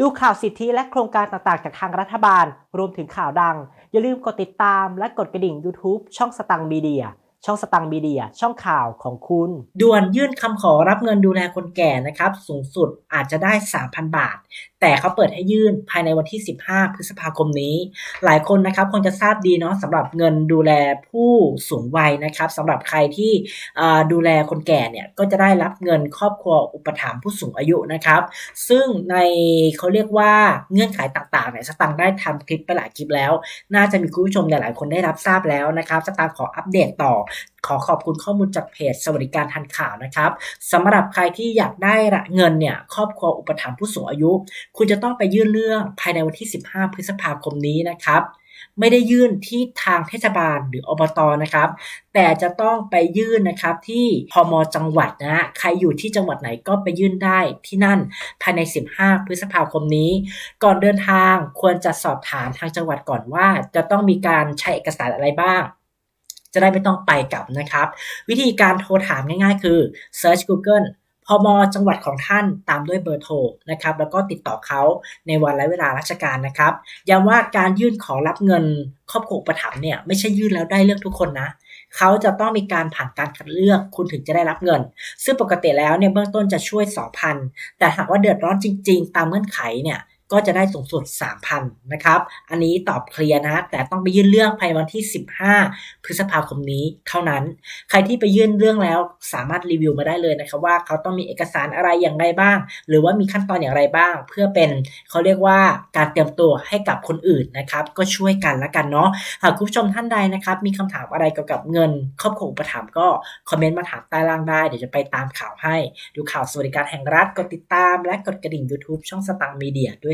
ดูข่าวสิทธิและโครงการต่างๆ จากทางรัฐบาล รวมถึงข่าวดัง อย่าลืมกดติดตามและกดกระดิ่ง YouTube ช่องสตังมีเดีย ช่องสตังมีเดีย ช่องข่าวของคุณ ด่วนยื่นคำขอรับเงินดูแลคนแก่นะครับ สูงสุดอาจจะได้ 3,000 บาท แต่เขาเปิดให้ยื่นภายในวันที่ 15 พฤษภาคมนี้ หลายคนนะครับคงจะทราบดีเนาะสำหรับเงินดูแลผู้สูงวัยนะครับสำหรับใครที่ดูแลคนแก่เนี่ยก็จะได้รับเงินครอบครัวอุปถัมภ์ผู้สูงอายุนะครับ ซึ่งในเขาเรียกว่าเงื่อนไขต่างๆเนี่ยสตังได้ทำคลิปไปหลายคลิปแล้ว น่าจะมีคุณผู้ชมหลายๆคนได้รับทราบแล้วนะครับสตางขออัปเดตต่อขอขอบคุณข้อมูลจากเพจ สวัสดิการทันข่าวนะครับสำหรับใครที่อยากได้เงินเนี่ยครอบครัวอุปถัมภ์ผู้สูงอายุ คุณจะต้องไปยื่นเรื่องภายในวันที่ 15 พฤษภาคมนี้นะครับไม่ได้ยื่นที่ทางเทศบาลหรืออบตนะครับ แต่จะต้องไปยื่นนะครับที่พมจังหวัดนะฮะใครอยู่ที่จังหวัดไหนก็ไปยื่นได้ที่นั่นภายใน 15 พฤษภาคมนี้ ก่อนเดินทางควรจะสอบถามทางจังหวัดก่อนว่า จะต้องมีการใช้เอกสารอะไรบ้าง จะได้ไม่ต้องไปกลับนะครับ วิธีการโทรถามง่ายๆ คือ search Google พมจังหวัดของท่านตามด้วยเบอร์โทรนะครับแล้วก็ติดต่อเขาในวันและเวลาราชการนะครับย้ำว่าการยื่นขอรับเงินครอบครัวอุปถัมเนี่ยไม่ใช่ยื่นแล้วได้เลือกทุกคนนะเขาจะต้องมีการผ่านการคัดเลือกคุณถึงจะได้รับเงิน ซึ่งปกติแล้วเนี่ยเบื้องต้นจะช่วย 2,000 แต่หากว่าเดือดร้อนจริง ๆ ตามเงื่อนไขเนี่ย ก็จะได้สูงสุด 3,000 นะครับ อันนี้ตอบเคลียร์นะ แต่ต้องไปยื่นเรื่องภายในวันที่ 15 พฤษภาคมนี้เท่านั้น ใครที่ไปยื่นเรื่องแล้วสามารถรีวิวมาได้เลยนะครับว่าเขาต้องมีเอกสารอะไรอย่างไรบ้าง หรือว่ามีขั้นตอนอย่างไรบ้าง เพื่อเป็นเขาเรียกว่าการเตรียมตัวให้กับคนอื่นนะครับ ก็ช่วยกันละกันเนาะ หากคุณผู้ชมท่านใดนะครับ มีคำถามอะไรเกี่ยวกับเงินครอบครัวอุปถัมก็คอมเมนต์มาถามใต้ล่างได้ เดี๋ยวจะไปตามข่าวให้ ดูข่าวสวัสดิการแห่งรัฐ กดติดตาม และกดกระดิ่ง YouTube ช่องสตังมีเดียด้วย